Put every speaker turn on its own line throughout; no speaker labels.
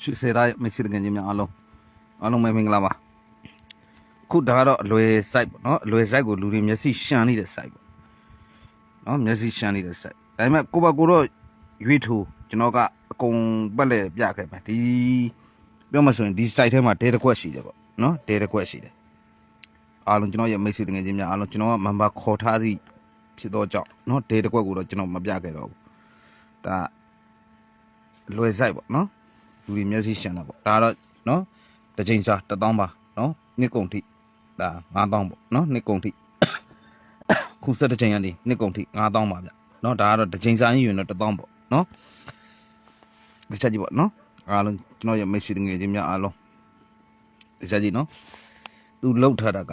ရွှေစေသားရဲ့မိတ်ဆွေတကယ်ချင်းများအားလုံးအားလုံးပဲမင်္ဂလာပါခုဒါကတော့အလွယ် site ပေါ့နော်အလွယ် site ကိုလူတွေမျက်စိရှမ်းနေတဲ့ site ပေါ့နော်မျက်စိရှမ်းနေတဲ့ site ဒါပေမဲ့ကိုပါကိုတော့ရွေးထိုးကျွန်တော်ကအကုန်ပတ်လက်ပြခဲ့မယ်ဒီပြောမှဆိုရင်ဒီ site ထဲမှာတဲတစ်ခွက်ရှိတယ်ပေါ့နော်တဲတစ်ခွက်ရှိတယ်အားလုံးကျွန်တော်ရဲ့မိတ်ဆွေတကယ်ချင်းများအားလုံးကျွန်တော်က member ခေါ်ထားသည့်ဖြစ်တော့ကြောင့်နော်တဲတစ်ခွက်ကိုတော့ကျွန်တော်မပြခဲ့တော့ဘူးဒါလွယ် site ပေါ့နော် လူတွေမျက်စိရှင်းတာပေါ့ဒါကတော့နော်တစ်ချိန်စား1000ပါနော်နှစ်ကုန်ထိဒါ9000ပေါ့နော်နှစ်ကုန်ထိခုဆက်တစ်ချိန်ကနေနှစ်ကုန်ထိ9000ပါဗျနော်ဒါကတော့တစ်ချိန်စားရင်ယူရင်တော့1000ပေါ့နော်ဒီချက်ကြီးပေါ့နော်အားလုံးကျွန်တော်ရဲ့မိတ်ဆွေငယ်ချင်းများအားလုံးဒီချက်ကြီးနော်သူလှုပ်ထားတာက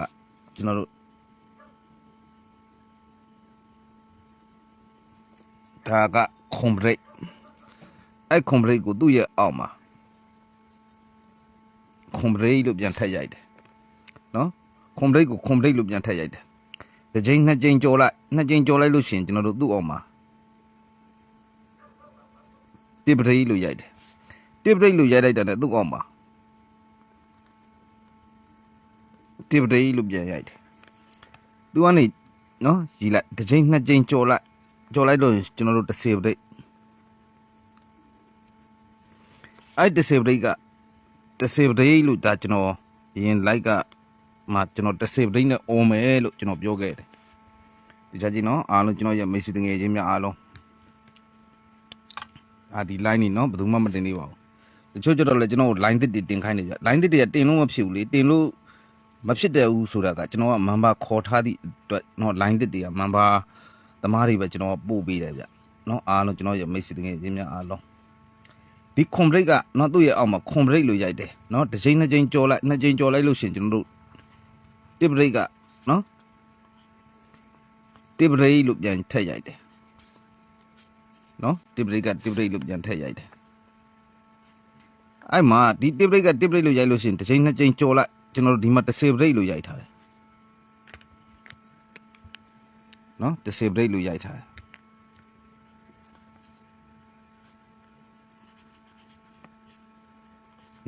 ကျွန်တော်တို့ဒါကကွန်ဘရိတ်အဲ့ကွန်ဘရိတ်ကိုသူ့ရဲ့အောက်မှာ ခွန်ဘရိတ်လို့ပြန်ထက်ရိုက်တယ်နော်ခွန်ဘရိတ်ကိုခွန်ဘရိတ်လို့ပြန်ထက်ရိုက်တယ်တစ်ချိန်နှစ်ချိန်ကြော်လိုက်နှစ်ချိန်ကြော်လိုက်လို့ရှရင်ကျွန်တော်တို့သူ့အောင်မှာတစ်ပရိတ်လို့ရိုက်တယ်တစ်ပရိတ်လို့ရိုက်လိုက်တာနဲ့သူ့အောင်မှာတစ်ပရိတ်လို့ပြန်ရိုက်တယ်သူကနေနော်ရီလိုက်တစ်ချိန်နှစ်ချိန်ကြော်လိုက်ကြော်လိုက်လို့ကျွန်တော်တို့တစ်စေပရိတ်အဲ့တစ်စေပရိတ်က တစ်စေပရိတ်လို့ဒါကျွန်တော်ရင်လိုက်ကမှကျွန်တော်တစ်စေပရိတ်နဲ့អော်မယ်လို့ကျွန်တော်ပြောခဲ့တယ်ဒီချက်ကြီးနော်အားလုံးကျွန်တော်ရဲ့မိတ်ဆွေတငယ်ချင်းများအားလုံးအာဒီ line นี่နော်ဘယ်သူမှမတင်သေးပါဘူးတချို့ကျတော့လည်းကျွန်တော် line တစ်တင်ခိုင်းနေကြ line တစ်တွေကတင်လို့မဖြစ်ဘူးလေတင်လို့မဖြစ်တဲ့ဘူးဆိုတာကကျွန်တော်က member ခေါ်ထားသည့်အတွက်နော် line တစ်တွေက member သမားတွေပဲကျွန်တော်ပို့ပေးတယ်ဗျနော်အားလုံးကျွန်တော်ရဲ့မိတ်ဆွေတငယ်ချင်းများအားလုံး ဒီခွန်ဘရိတ်ကနော်သူ့ရဲ့အောက်မှာခွန်ဘရိတ်လို့ရိုက်တယ်နော်တစ်ချိန်နှစ်ချိန်ကြော်လိုက်နှစ်ချိန်ကြော်လိုက်လို့ရှရင်ကျွန်တော်တို့တစ်ဘရိတ်ကနော်တစ်ဘရိတ်လို့ပြန်ထက်ရိုက်တယ်နော်တစ်ဘရိတ်ကတစ်ဘရိတ်လို့ပြန်ထက်ရိုက်တယ်အဲ့မှာဒီတစ်ဘရိတ်ကတစ်ဘရိတ်လို့ရိုက်လို့ရှရင်တစ်ချိန်နှစ်ချိန်ကြော်လိုက်ကျွန်တော်တို့ဒီမှာတစ်စေဘရိတ်လို့ရိုက်ထားတယ်နော်တစ်စေဘရိတ်လို့ရိုက်ထားတယ်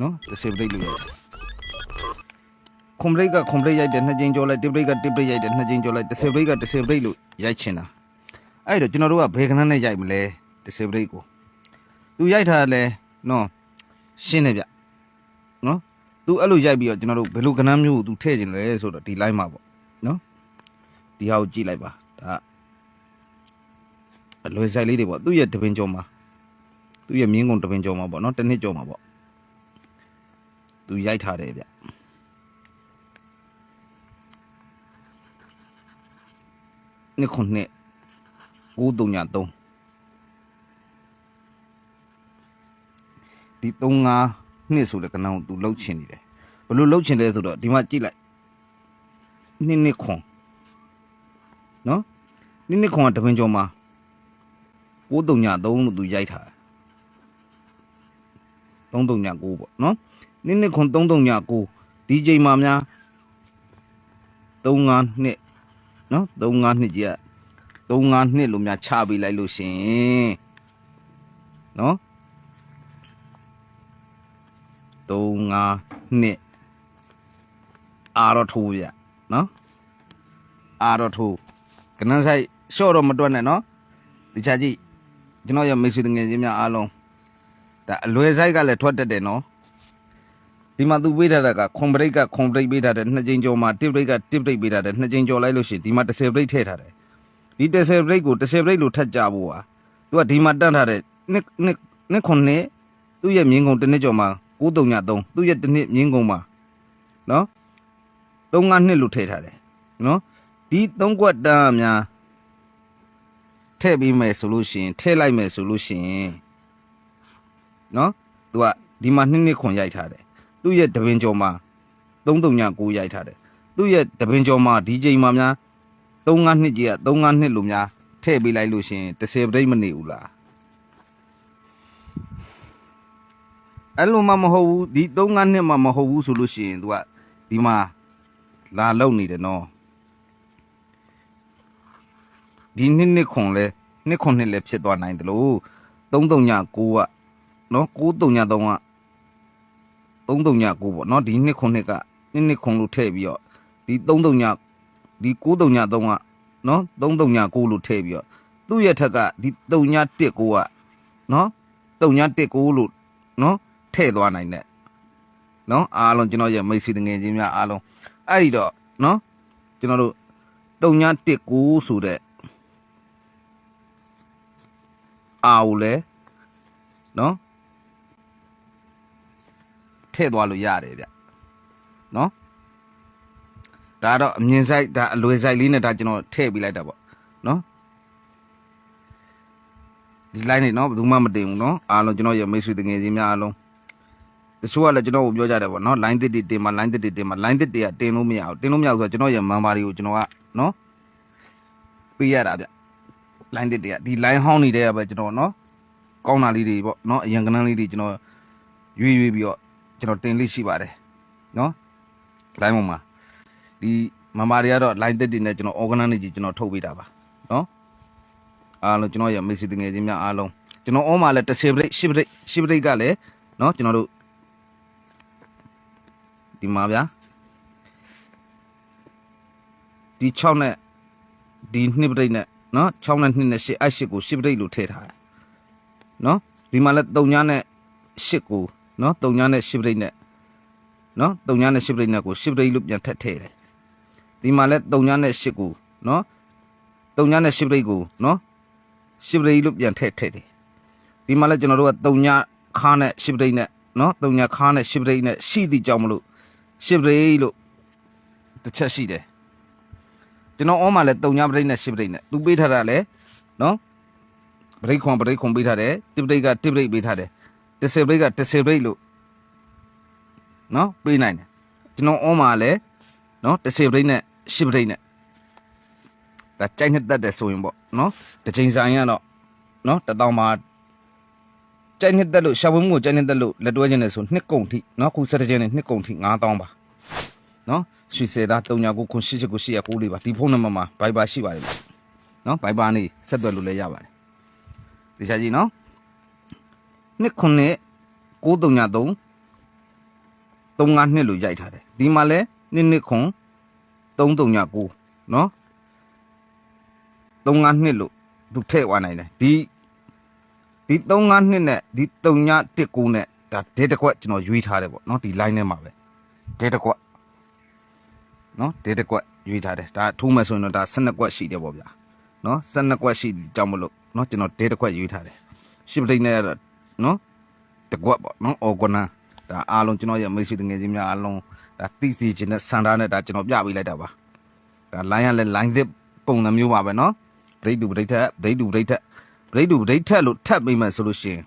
နော်တစ်စေဘရိတ်လို့ရိုက်တယ်ကွန်ဘရိတ်ကကွန်ဘရိတ်ရိုက်တယ်နှစ်ကြိမ်ကြော်လိုက်တစ်ဘရိတ်ကတစ်ဘရိတ်ရိုက်တယ်နှစ်ကြိမ်ကြော်လိုက်တစ်စေဘရိတ်ကတစ်စေဘရိတ်လို့ရိုက်ချင်တာအဲ့တော့ကျွန်တော်တို့ကဘယ်ကနန်းနဲ့ရိုက်မလဲတစ်စေဘရိတ်ကိုသူရိုက်ထားတယ်လဲနော်ရှင်းတယ်ဗျနော်သူအဲ့လိုရိုက်ပြီးတော့ကျွန်တော်တို့ဘယ်လိုကနန်းမျိုးကိုသူထည့်ခြင်းလဲဆိုတော့ဒီ line မှာပေါ့နော်ဒီဟာကိုကြည့်လိုက်ပါဒါအလွယ်ဆိုင်လေးတွေပေါ့သူ့ရဲ့တပင်ကြော်မှာသူ့ရဲ့မြင်းကုန်တပင်ကြော်မှာပေါ့နော်တစ်နှစ်ကြော်မှာပေါ့ သူရိုက်ထားတယ်ဗျနှစ်ခုနှစ်933ဒီ35နှစ်ဆိုတဲ့ကဏ္ဍကိုသူလှုပ်ချင်နေတယ်ဘယ်လိုလှုပ်ချင်လဲဆိုတော့ဒီမှာကြည့်လိုက်နှစ်နှစ်ခွန်နော်နှစ်နှစ်ခွန်ကတပင်ကျော်မှာ933လို့သူရိုက်ထားတယ်339ပေါ့နော် နစ်နစ်ခွန်3339ဒီချိန်မှာများ35နှစ်နော်35နှစ်ကြီးက35နှစ်လို့များချပေးလိုက်လို့ရှင်နော်35နှစ်အာရထိုးဗျနော်အာရထိုးကနန်းဆိုင်ရှော့တော့မတွက်နဲ့နော်ဒီချာကြည့်ကျွန်တော်ရဲ့မိတ်ဆွေတငယ်ချင်းများအားလုံးဒါအလွယ်ဆိုင်ကလည်းထွက်တတ်တယ်နော် ဒီမှာသူပေးထားတာကခွန်ဘရိတ်ကခွန်ဘရိတ်ပေးထားတယ်နှစ်ကြိမ်ကျော်မှာတစ်ဘရိတ်ကတစ်ဘရိတ်ပေးထားတယ်နှစ်ကြိမ်ကျော်လိုက်လို့ရှိရင်ဒီမှာ10ဘရိတ်ထည့်ထားတယ်ဒီ10ဘရိတ်ကို10ဘရိတ်လို့ထပ်ကြဖို့ဟာသူကဒီမှာတန်းထားတဲ့နှစ်နှစ်နှစ်ခွန်နှစ်သူ့ရဲ့မြင်းကုန်တစ်နှစ်ကျော်မှာ933သူ့ရဲ့တစ်နှစ်မြင်းကုန်မှာနော်35နှစ်လို့ထည့်ထားတယ်နော်ဒီ3ကွက်တန်းအများထည့်ပြီးမယ်ဆိုလို့ရှိရင်ထည့်လိုက်မယ်ဆိုလို့ရှိရင်နော်သူကဒီမှာနှစ်နှစ်ခွန်ရိုက်ထားတယ် သူ့ရဲ့တပင်ကျော်မှာ339ရိုက်ထားတယ်သူ့ရဲ့တပင်ကျော်မှာဒီချိန်မှာများ35နှစ်ကြီးက35နှစ်လို့များထည့်ပေးလိုက်လို့ရှရင်30ပြိတ်မနေဘူးလားအဲ့လိုမှမဟုတ်ဘူးဒီ35နှစ်မှမဟုတ်ဘူးဆိုလို့ရှိရင် तू ကဒီမှာလာလုံနေတယ်နော်ဒီနှစ်နှစ်ခွန်လဲနှစ်ခွန်နှစ်လဲဖြစ်သွားနိုင်တယ်လို့339ကနော်933က 339ပေါ့နော်ဒီနှစ်ခုနှစ်ကနှစ်နှစ်ခုလို့ထည့်ပြီးတော့ဒီ339ဒီ939ကနော်339လို့ထည့်ပြီးတော့သူ့ရဲ့ထက်ကဒီ3919ကနော်3919လို့နော်ထည့်သွားနိုင်တဲ့နော်အားလုံးကျွန်တော်ရဲ့မိတ်ဆွေတငယ်ချင်းများအားလုံးအဲ့ဒီတော့နော်ကျွန်တော်တို့3919ဆိုတဲ့အာကိုလည်းနော် ထည့်သွားလို့ရတယ်ဗျနော်ဒါတော့အမြင်ဆိုင်ဒါအလွယ်ဆိုင်လေးနဲ့ဒါကျွန်တော်ထည့်ပေးလိုက်တာပေါ့နော်ဒီ line နေနော်ဘယ်သူမှမတင်ဘူးနော်အားလုံးကျွန်တော်ရဲ့မိတ်ဆွေတငယ်ချင်းများအားလုံးတချို့ကလည်းကျွန်တော်ကိုပြောကြတယ်ပေါ့နော် line တစ်တစ်တင်မှာ line တစ်တစ်တင်မှာ line တစ်တည်းကတင်လို့မရဘူးတင်လို့မရဘူးဆိုတော့ကျွန်တော်ရဲ့ member တွေကိုကျွန်တော်ကနော်ပေးရတာဗျ line တစ်တည်းကဒီ line ဟောင်းနေတဲ့ကပဲကျွန်တော်နော်ကောင်းတာလေးတွေပေါ့နော်အရင်ကနန်းလေးတွေကျွန်တော်ရွေးရွေးပြီးတော့ ကျွန်တော်တင်လေးရှိပါတယ်နော် line ပေါ်မှာဒီမမတွေကတော့ line တစ်တည်းနဲ့ကျွန်တော် organize နေကြီးကျွန်တော်ထုတ်ပေးတာပါနော်အားလုံးကျွန်တော်ရဲ့မိတ်ဆွေတငယ်ချင်းများအားလုံးကျွန်တော်အောမှာလည်း10 break 10 break 10 break ကလည်းနော်ကျွန်တော်တို့ဒီမှာဗျာဒီ6နဲ့ဒီ2 break နဲ့နော်6နဲ့2နဲ့8အဲ့8ကို10 break လို့ထည့်ထားတယ်နော်ဒီမှာလည်း3ညနဲ့8ကို နော်3ညနဲ့10 break နဲ့နော်3ညနဲ့10 break နဲ့ကို10 break လို့ပြန်ထပ်ထည့်တယ်ဒီမှာလည်း3ညနဲ့8ကိုနော်3ညနဲ့10 break ကိုနော်10 break လို့ပြန်ထည့်ထည့်တယ်ဒီမှာလည်းကျွန်တော်တို့က3ညခါနဲ့10 break နဲ့နော်3ညခါနဲ့10 break နဲ့ရှိသည့်ကြောင့်မလို့10 break လို့တစ်ချက်ရှိတယ်ကျွန်တော်အောမှာလဲတုံညာပရိတ်နဲ့ရှစ်ပရိတ်နဲ့သူပေးထားတာလဲနော်ပရိတ်ခွန်ပရိတ်ခွန်ပေးထားတယ်တိပရိတ်ကတိပရိတ်ပေးထားတယ် တစ်ဆယ်ပရိတ်ကတစ်ဆယ်ပရိတ်လို့နော်ပေးနိုင်တယ်ကျွန်တော်အောမှာလဲနော်တစ်ဆယ်ပရိတ်နဲ့ရှစ်ပရိတ်နဲ့ဒါကြိုက်နှစ်သက်တယ်ဆိုရင်ပေါ့နော်တစ်ချိန်ဆိုင်ကတော့နော်တတောင်မှာကြိုက်နှစ်သက်လို့ရှာဝင်းမှုကိုကြိုက်နှစ်သက်လို့လက်တွဲခြင်းနဲ့ဆိုနှစ်ကုန်ထိနော်ခုဆက်တဲ့ခြင်းနဲ့နှစ်ကုန်ထိ9000ပါနော်ရွှေစေသား39ခု8 8ခု8 9လေးပါဒီဖုန်းနံပါတ်မှာ Viber ရှိပါတယ်ဗျနော် Viber နေဆက်သွယ်လို့လည်းရပါတယ်ဒီချာကြီးနော် နှစ်ခုနှစ်933 35နှစ်လို့ရိုက်ထားတယ်ဒီမှာလဲနှစ်နှစ်ခွန်339နော်35နှစ်လို့သူထည့်သွားနိုင်တယ်ဒီဒီ35နှစ်နဲ့ဒီ3919နဲ့ဒါဒေတကွက်ကျွန်တော်ရွေးထားတယ်ပေါ့နော်ဒီ line ထဲမှာပဲဒေတကွက်နော်ဒေတကွက်ရွေးထားတယ်ဒါထိုးမယ်ဆိုရင်တော့ဒါ12ကွက်ရှိတယ်ပေါ့ဗျာနော်12ကွက်ရှိကြောင်းမလို့နော်ကျွန်တော်ဒေတကွက်ရွေးထားတယ်ရှစ်ပတိတ်နဲ့ကတော့ နော်တကွက်ပေါ့နော်အော်ကွနန်ဒါအားလုံးကျွန်တော်ရဲ့မိတ်ဆွေတငယ်ချင်းများအားလုံးဒါသိစီခြင်းနဲ့စန္ဒာနဲ့ဒါကျွန်တော်ပြပေးလိုက်တာပါဒါ line ရလဲ line သစ်ပုံစံမျိုးပါပဲနော်ဗိတ်တူဗိတ်ထက်ဗိတ်တူဗိတ်ထက်ဗိတ်တူဗိတ်ထက်လို့ထပ်ပြီးမှဆိုလို့ရှိရင်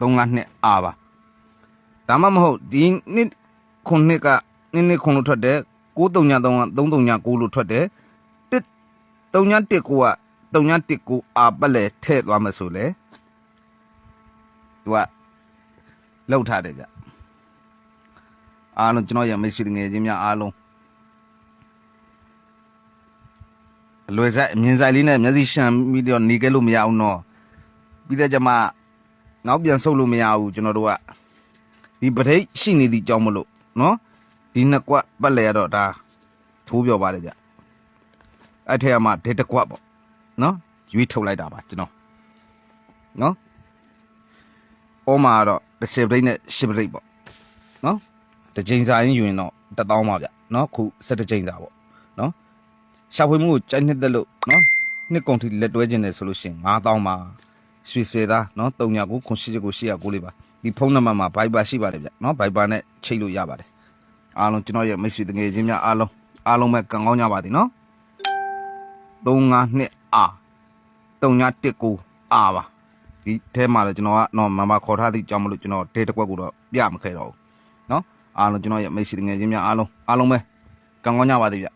3ငါနှစ်အားပါဒါမှမဟုတ်ဒီနှစ်ခုနှစ်ကနင်းနေခုံလို့ထွက်တယ်933က339လို့ထွက်တယ်တစ်3919က3919အာပတ်လဲထည့်သွားမယ်ဆိုလေ သူကလောက်ထားတယ်ဗျအားလုံးကျွန်တော်ရမိတ်ဆွေငယ်ချင်းများအားလုံးအလွယ်ဆိုင်အမြင်ဆိုင်လေးနဲ့မျက်စိရှမ်းပြီးတော့နေခဲ့လို့မရအောင်တော့ပြီးတဲ့ကြမှာနောက်ပြန်ဆုပ်လို့မရဘူးကျွန်တော်တို့ကဒီပဋိရှိနေသည့်အကြောင်းမလို့နော်ဒီနှစ်ကွက်ပတ်လဲရတော့ဒါထိုးပြောပါတယ်ဗျအဲ့ထက်မှဒေတကွက်ပေါ့နော်ရွေးထုတ်လိုက်တာပါကျွန်တော်နော် အော်မာတော့တစ်စပရိတ်နဲ့ရှစ်ပရိတ်ပေါ့နော်တစ်ချိန်စာရင်ယူရင်တော့တစ်တောင်းပါဗျနော်ခု17ချိန်စာပေါ့နော်ရှာဖွေမှုကိုကြိုက်နှစ်သက်လို့နော်နှစ်ကုန်ထိလက်တွဲခြင်းနဲ့ဆိုလို့ရှိရင်9000ပါရွှေစေသားနော်39ခု8 9 8 9လေးပါဒီဖုန်းနံပါတ်မှာ Viber ရှိပါတယ်ဗျနော် Viber နဲ့ချိတ်လို့ရပါတယ်အားလုံးကျွန်တော်ရဲ့မိတ်ဆွေတငယ်ချင်းများအားလုံးအားလုံးပဲကံကောင်းကြပါသည်နော်35နှစ်အာ3919အာပါ ဒီထဲမှာလည်းကျွန်တော်ကတော့မမခေါ်ထားသည့်အကြောင်းမလို့ကျွန်တော်ဒေတကွက်ကိုတော့ပြမခဲ့တော့ဘူးနော်အားလုံးကျွန်တော်ရဲ့မိတ်ဆွေတငယ်ချင်းများအားလုံးအားလုံးပဲကံကောင်းကြပါသည်ဗျ